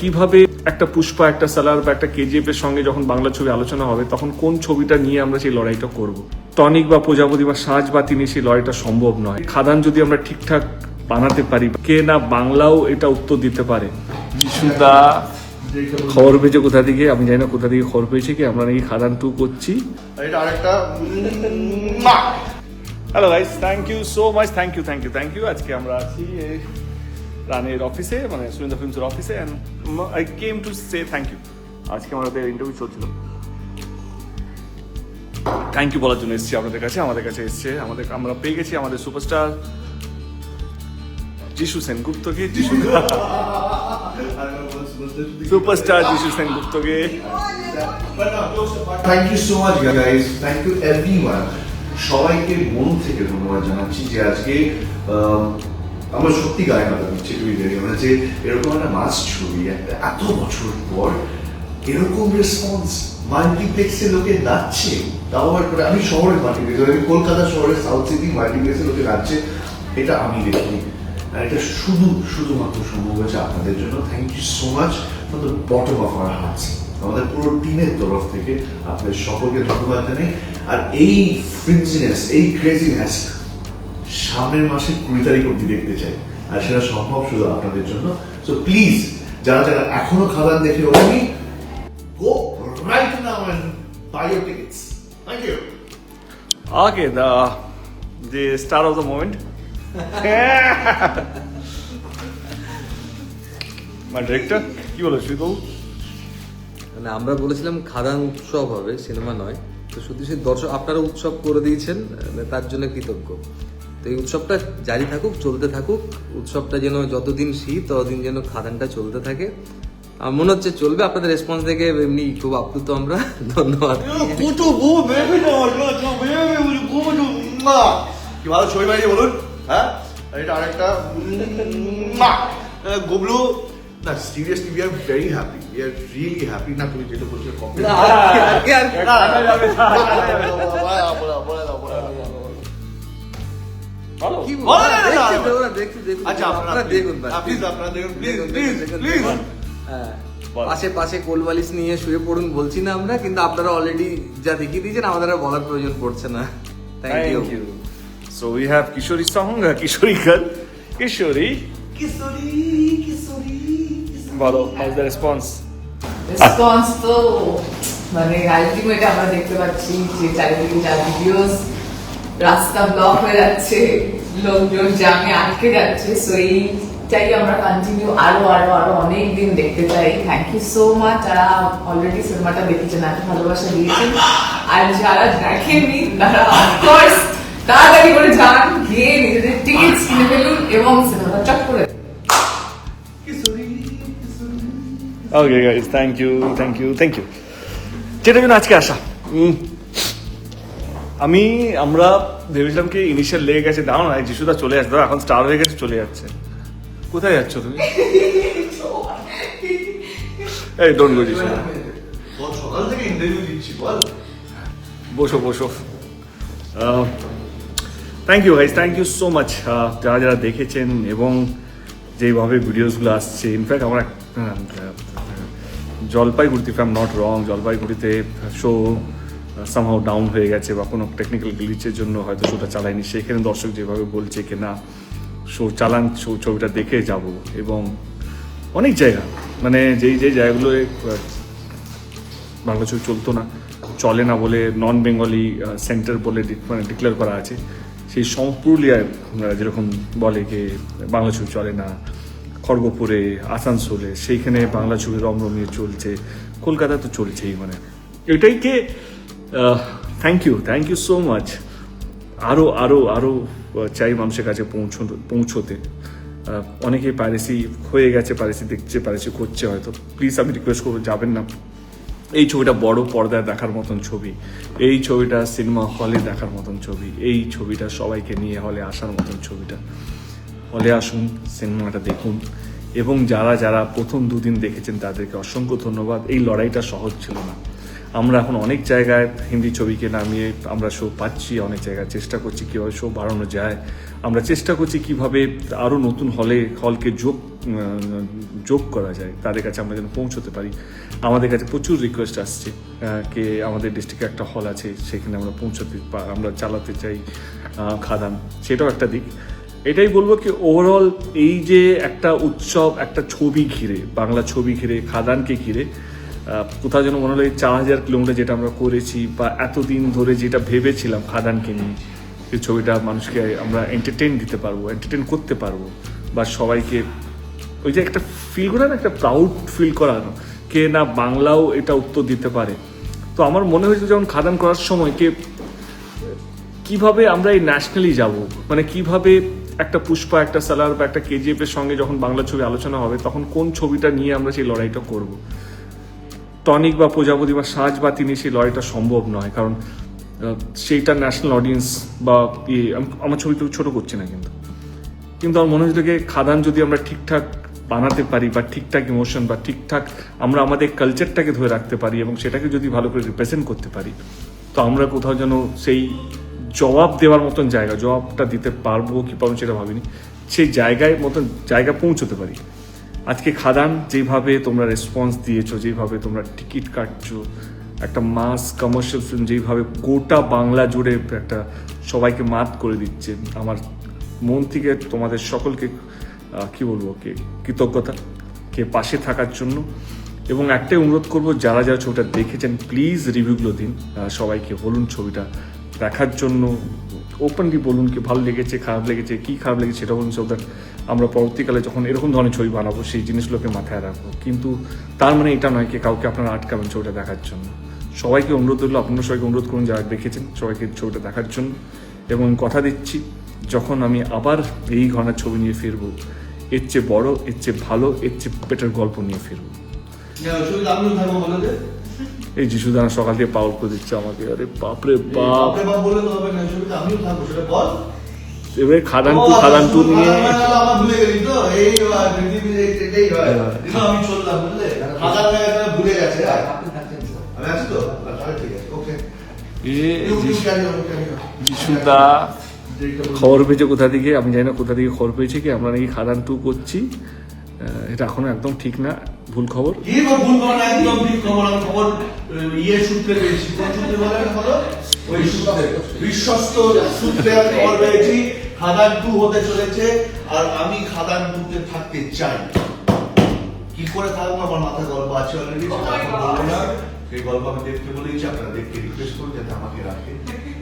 কীভাবে একটা পুষ্পা একটা সালার বা একটা কেজিএফ এর সঙ্গে যখন বাংলা ছবি আলোচনা হবে তখন কোন ছবিটা নিয়ে আমরা সেই লড়াইটা করব? টনিক বা প্রজাপতি বা সাজ বা তিনি সেই লড়াইটা সম্ভব নয়। খাদান যদি আমরা ঠিকঠাক বানাতে পারি কে না বাংলাও এটা উত্তর দিতে পারে? যিশুদা খবর পেয়েছে কোথা থেকে? আমি জানি না কোথা থেকে খবর পেয়েছে কি আমরা নাকি খাদান টু করছি। এটা আরেকটা hello guys thank you so much thank you thank you thank you আজকে আমরা আছি রানের অফিসে মানে সুরেন্দ্র ফিল্মসের অফিসে and I came to say thank you আজকে আমাদের ইন্টারভিউ চলছিল। থ্যাংক ইউ বলার জন্য এসেছি আপনাদের কাছে, আমাদের কাছে এসছে, আমাদের, আমরা পেয়ে গেছি আমাদের superstar Jisshu সেনগুপ্তকে, Jisshu superstar Jisshu সেনগুপ্তকে। Thank you so much guys thank you everyone সবাইকে মন থেকে ধন্যবাদ জানাচ্ছি যে আজকে আমরা সত্যি গায়ে মাথা দিচ্ছি টুইটারে মানে যে এরকম একটা মাস ছবি, একটা এত বছর পর এরকম রেসপন্স মাল্টিপ্লেক্সে লোকে নাচছে, তাও আবার করে আমি শহরের মাল্টিপ্লেক্স আমি কলকাতা শহরের সাউথ সিটি মাল্টিপ্লেক্সে লোকে নাচছে, এটা আমি দেখি আর এটা শুধু, শুধুমাত্র সম্ভব হয়েছে আপনাদের জন্য। Thank you so much the bottom of our hearts আমাদের পুরো টিমের তরফ থেকে আপনাদের সকলকে ধন্যবাদ জানাই। আর এই ফ্রিঞ্জিনেস এই ক্রেজিনেস সামনের মাসে কুড়ি তারিখ অব্দি দেখতে চাই। আর সেটা সম্ভব শুধু আপনাদের জন্য। সো প্লিজ যারা যারা এখনও খাদান দেখে ওঠেনি go right now and buy your tickets thank you Okay, the the star of the moment. My director, কি বলো সুদৌ মানে আমরা বলেছিলাম খাদান উৎসব হবে সিনেমা নয়। তো শুধু সেই দর্শক আপনারা উৎসব করে দিয়েছেন মানে তার জন্য কৃতজ্ঞ। তো এই উৎসবটা জারি থাকুক চলতে থাকুক উৎসবটা যেন যতদিন শীত ততদিন যেন খাদানটা চলতে থাকে আমার মনে হচ্ছে চলবে আপনাদের রেসপন্স দেখে এমনি খুব আপ্লুত আমরা ধন্যবাদ কি ভালো ছবি বানিয়ে বলুন হ্যাঁ এটা আরেকটা মা গুবলু না seriously we are very happy we are really happy না তুমি যেটা বলছো কমপ্লিট পাশে পাশে কোলবালিশ নিয়ে শুয়ে পড়ুন বলছি না আমরা কিন্তু আপনারা অলরেডি যা দেখিয়ে দিয়েছেন আমাদের আর বলার প্রয়োজন পড়ছে না। Thank you we have Kishori song, uh, Kishori girl. Kishori, Kishori Kishori বলো, how's the response? রেসপন্স তো মানে আলটিমেট আমরা দেখতে পাচ্ছি যে চারিদিকে যা ভিডিওস রাস্তা ব্লক হয়ে যাচ্ছে লোকজন জামে আটকে যাচ্ছে সো এইটাই আমরা কন্টিনিউ আরও আরও আরও অনেক দিন দেখতে চাই থ্যাংক ইউ সো মাচ যারা অলরেডি সিনেমাটা দেখেছেন এত ভালোবাসা দিয়েছেন আর যারা দেখেননি তারা অফকোর্স তাড়াতাড়ি করে যান গিয়ে নিজেদের টিকিট কিনে ফেলুন এবং সিনেমাটা চট করে দেখুন। Okay guys, thank you, thank you, thank you. যেটা জন্য আজকে আসা আমি আমরা ভেবেছিলাম কি ইনিশিয়াল লেগে গেছে দাও না যিশুদা চলে আসছে দাও এখন স্টার হয়ে গেছে চলে যাচ্ছে। কোথায় যাচ্ছ তুমি? এই ডোন্ট গো যিশু বসো বসো। Thank you guys thank you so much যারা যারা দেখেছেন এবং যেইভাবে ভিডিওসগুলো আসছে। ইনফ্যাক্ট আমরা জলপাইগুড়িতে ইফ আম নট রং জলপাইগুড়িতে শো সামহাও ডাউন হয়ে গেছে বা কোনো টেকনিক্যাল গ্লিচের জন্য হয়তো শোটা চালায়নি। সেখানে দর্শক যেভাবে বলছে কি না শো চালান শো ছবিটা দেখে যাব এবং অনেক জায়গা মানে যেই যেই জায়গাগুলোয় বাংলা ছবি চলতো না, চলে না বলে নন বেঙ্গলি সেন্টার বলে মানে ডিক্লেয়ার করা আছে, সেই পুরুলিয়ায় যেরকম বলে যে বাংলা ছবি চলে না, খড়গপুরে, আসানসোলে, সেইখানে বাংলা ছবি রমরমিয়ে চলছে কলকাতায় তো চলছেই মানে। এটাইকে thank you thank you so much আরও আরও আরও চাই মানুষের কাছে পৌঁছতে পৌঁছতে। আহ, অনেকে পাইরেসি হয়ে গেছে পাইরেসি দেখছে পাইরেসি করছে হয়তো। প্লিজ আমি রিকোয়েস্ট করব যাবেন না। এই ছবিটা বড় পর্দায় দেখার মতন ছবি। এই ছবিটা সিনেমা হলে দেখার মতন ছবি। এই ছবিটা সবাইকে নিয়ে হলে আসার মতন ছবিটা। হলে আসুন সিনেমাটা দেখুন। এবং যারা যারা প্রথম দুদিন দেখেছেন তাদেরকে অসংখ্য ধন্যবাদ। এই লড়াইটা সহজ ছিল না। আমরা এখন অনেক জায়গায় হিন্দি ছবিকে নামিয়ে আমরা শো পাচ্ছি, অনেক জায়গায় চেষ্টা করছি কীভাবে শো বাড়ানো যায়। আমরা চেষ্টা করছি কীভাবে আরও নতুন হলে হলকে যোগ যোগ করা যায়, তাদের কাছে আমরা যেন পৌঁছতে পারি। আমাদের কাছে প্রচুর রিকোয়েস্ট আসছে কে আমাদের ডিস্ট্রিক্টে একটা হল আছে, সেখানে আমরা পৌঁছতে আমরা চালাতে চাই খাদান। সেটাও একটা দিক। এটাই বলব কি ওভারঅল এই যে একটা উৎসব, একটা ছবি ঘিরে, বাংলা ছবি ঘিরে, খাদানকে ঘিরে কোথাও যেন মনে হলো এই চার হাজার কিলোমিটার যেটা আমরা করেছি বা এতদিন ধরে যেটা ভেবেছিলাম খাদানকে নিয়ে যে ছবিটা মানুষকে আমরা এন্টারটেন দিতে পারব এন্টারটেন করতে পারব বা সবাইকে ওই যে একটা ফিল করে না, একটা প্রাউড ফিল করানো, কে না বাংলাও এটা উত্তর দিতে পারে। তো আমার মনে হয়েছে যখন খাদান করার সময় কে, কীভাবে আমরা এই ন্যাশনালি যাব? মানে কীভাবে একটা পুষ্পা, একটা সালার বা একটা কেজিএফ এর সঙ্গে যখন বাংলা ছবি আলোচনা হবে, তখন কোন ছবিটা নিয়ে আমরা সেই লড়াইটা করব? টনিক বা প্রজাপতি বা সাজ বা তিনি সেই লড়াইটা সম্ভব নয়, কারণ সেইটা ন্যাশনাল অডিয়েন্স বা ইয়ে আম- আমার ছবি তো ছোট করছে না কিন্তু। কিন্তু আমার মনে হয়েছিল খাদান যদি আমরা ঠিকঠাক বানাতে পারি বা ঠিকঠাক ইমোশন বা ঠিকঠাক আমরা আমাদের কালচারটাকে ধরে রাখতে পারি এবং সেটাকে যদি ভালো করে রিপ্রেজেন্ট করতে পারি, তো আমরা কোথাও যেন সেই জবাব দেওয়ার মতন জায়গা, জবাবটা দিতে পারব কি পারব সেটা ভাবিনি, সেই জায়গায় মতন জায়গা পৌঁছতে পারি। আজকে খাদান, যেভাবে তোমরা রেসপন্স দিয়েছ, যেভাবে তোমরা টিকিট কাটছো, একটা মাস কমার্শিয়াল ফিল্ম যেভাবে গোটা বাংলা জুড়ে একটা সবাইকে মাত করে দিচ্ছে, আমার মন থেকে তোমাদের সকলকে কি বলব, কে কৃতজ্ঞতা, কে পাশে থাকার জন্য। এবং একটাই অনুরোধ করব, যারা যারা ছবিটা দেখেছেন প্লিজ রিভিউগুলো দিন সবাইকে বলুন ছবিটা দেখার জন্য ওপেনলি বলুন কি ভালো লেগেছে, খারাপ লেগেছে, কি খারাপ লেগেছে সেটা বলুন সব দ্যাট আমরা পরবর্তীকালে যখন এরকম ধরনের ছবি বানাবো, সেই জিনিসগুলোকে মাথায় রাখব। কিন্তু তার মানে এটা নয় কি কাউকে আপনারা আটকাবেন ছবিটা দেখার জন্য। সবাইকে অনুরোধ করল আপনারা সবাইকে অনুরোধ করুন যারা দেখেছেন সবাইকে ছবিটা দেখার জন্য। এবং কথা দিচ্ছি, যখন আমি আবার এই ঘটনার ছবি নিয়ে ফিরবো, এর চেয়ে বড়, এর চেয়ে ভালো, এর চেয়ে বেটার গল্প নিয়ে ফিরবো। এই যিশুদানা সকাল থেকে পাউল করে দিচ্ছে আমাকে। আরে বাপরে বাপ। বাপরে বলে তো হবে না শুধু আমিও থাকব সেটা বল। এবারে খাদান টু খাদান টু নিয়ে যিশু- যিশুদা খবর পেয়েছে কোথা থেকে? আমি জানি না কোথা থেকে খবর পেয়েছে কি? আমরা নাকি খাদান টু করছি। এটা এখনও একদম ঠিক না, ভুল খবর? বিশ্বস্ত সূত্রে খবর পেয়েছি, খাদান টু হতে চলেছে, আর আমি খাদান থাকতে চাই। কি করে থাকব? আমার মাথায় গল্প আছে অলরেডি বলব না। সেই গল্প আমি দেখতে বলেছি আপনারা রিকোয়েস্ট করুন, যাতে আমাকে রাখে।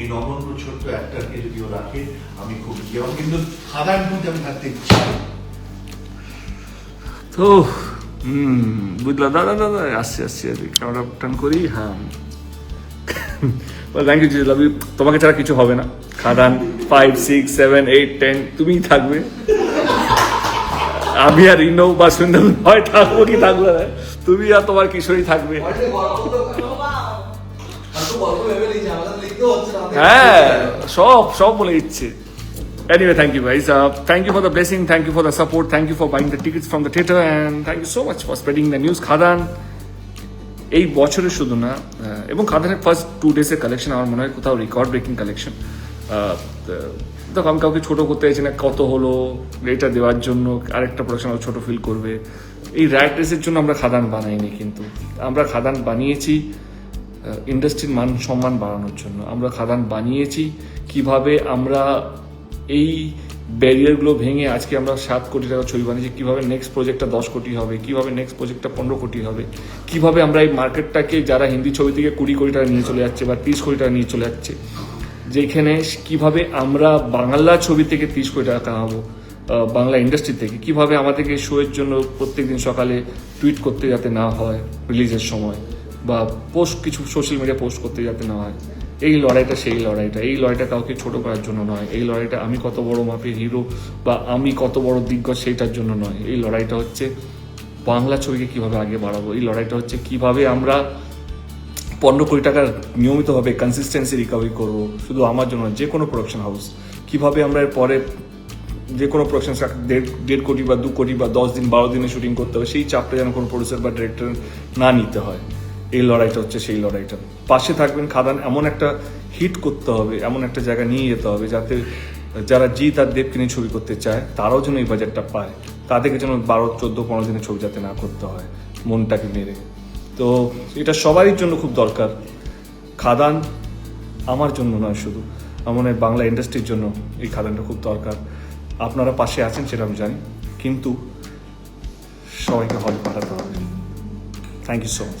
এই নগণ্য ছোট্ট অ্যাক্টারকে যদি রাখে, আমি খুব কিন্তু খাদান টুতে আমি থাকতে চাই। তো হুম বুঝলা দাদা দাদা, আসছি আসছি আর ক্যামেরা টান করি হ্যাঁ। থ্যাংক ইউ লাভ তোমাকে ছাড়া কিছু হবে না। খাদান five six seven eight ten তুমিই থাকবে। আমি আর ইনো বা সুন্দর হয় থাকব কি থাকব না। তুমি আর তোমার কিশোরী থাকবে। হ্যাঁ সব সব বলে দিচ্ছে। Anyway, thank you guys. Uh, thank you for the blessing. Thank you for the support. Thank you for buying the tickets from the theater. And thank you so much for spreading the news. খাদান এই বছরে শুধু না এবং খাদানের first two ডেজের collection আমার মনে হয় কোথাও রেকর্ড ব্রেকিং কালেকশন দেখো আমি কাউকে ছোট করতে চাইছি না কত হলো এটা দেওয়ার জন্য আরেকটা প্রোডাকশন আরও ছোট ফিল করবে এই রাইট রেসের জন্য আমরা খাদান বানাইনি কিন্তু আমরা খাদান বানিয়েছি ইন্ডাস্ট্রির মান সম্মান বাড়ানোর জন্য আমরা খাদান বানিয়েছি কীভাবে আমরা এই ব্যারিয়ারগুলো ভেঙে আজকে আমরা সাত কোটি টাকা ছবি বানিয়েছি। কীভাবে নেক্সট প্রজেক্টটা দশ কোটি হবে, কীভাবে নেক্সট প্রজেক্টটা পনেরো কোটি হবে, কীভাবে আমরা এই মার্কেটটাকে যারা হিন্দি ছবি থেকে কুড়ি কোটি টাকা নিয়ে চলে যাচ্ছে বা তিরিশ কোটি টাকা নিয়ে চলে যাচ্ছে, যেখানে কীভাবে আমরা বাংলা ছবি থেকে তিরিশ কোটি টাকা কামাবো বাংলা ইন্ডাস্ট্রি থেকে, কীভাবে আমাদেরকে শোয়ের জন্য প্রত্যেকদিন সকালে টুইট করতে যাতে না হয় রিলিজের সময়, বা পোস্ট কিছু সোশ্যাল মিডিয়া পোস্ট করতে যাতে না হয়। এই লড়াইটা সেই লড়াইটা, এই লড়াইটা কাউকে ছোট করার জন্য নয়, এই লড়াইটা আমি কত বড় মাপের হিরো বা আমি কত বড় দিগ্গজ সেইটার জন্য নয়। এই লড়াইটা হচ্ছে বাংলা ছবিকে কীভাবে আগে বাড়াবো, এই লড়াইটা হচ্ছে কীভাবে আমরা পনেরো কোটি টাকার নিয়মিতভাবে কনসিস্টেন্সি রিকভারি করব, শুধু আমার জন্য যে কোনো প্রোডাকশন হাউস কীভাবে আমরা এর পরে যে কোনো প্রোডাকশন দেড় দেড় কোটি বা দু কোটি বা দশ দিন, বারো দিনে শুটিং করতে হবে, সেই চাপটা যেন কোনো প্রডিউসার বা ডিরেক্টর না নিতে হয়। এই লড়াইটা হচ্ছে সেই লড়াইটা। পাশে থাকবেন খাদান, এমন একটা হিট করতে হবে, এমন একটা জায়গা নিয়ে যেতে হবে যাতে যারা জিৎ আর দেবকে নিয়ে ছবি করতে চায়, তারাও যেন এই বাজারটা পায়। তাদেরকে যেন বারো, চোদ্দ, পনেরো দিনের ছবি যাতে না করতে হয়, মনটাকে মেরে। তো এটা সবারই জন্য খুব দরকার। খাদান আমার জন্য নয় শুধু, আমার বাংলা ইন্ডাস্ট্রির জন্য এই খাদানটা খুব দরকার। আপনারা পাশে আছেন সেটা আমি জানি, কিন্তু সবাইকে হলে পাঠাতে হবে। Thank you so much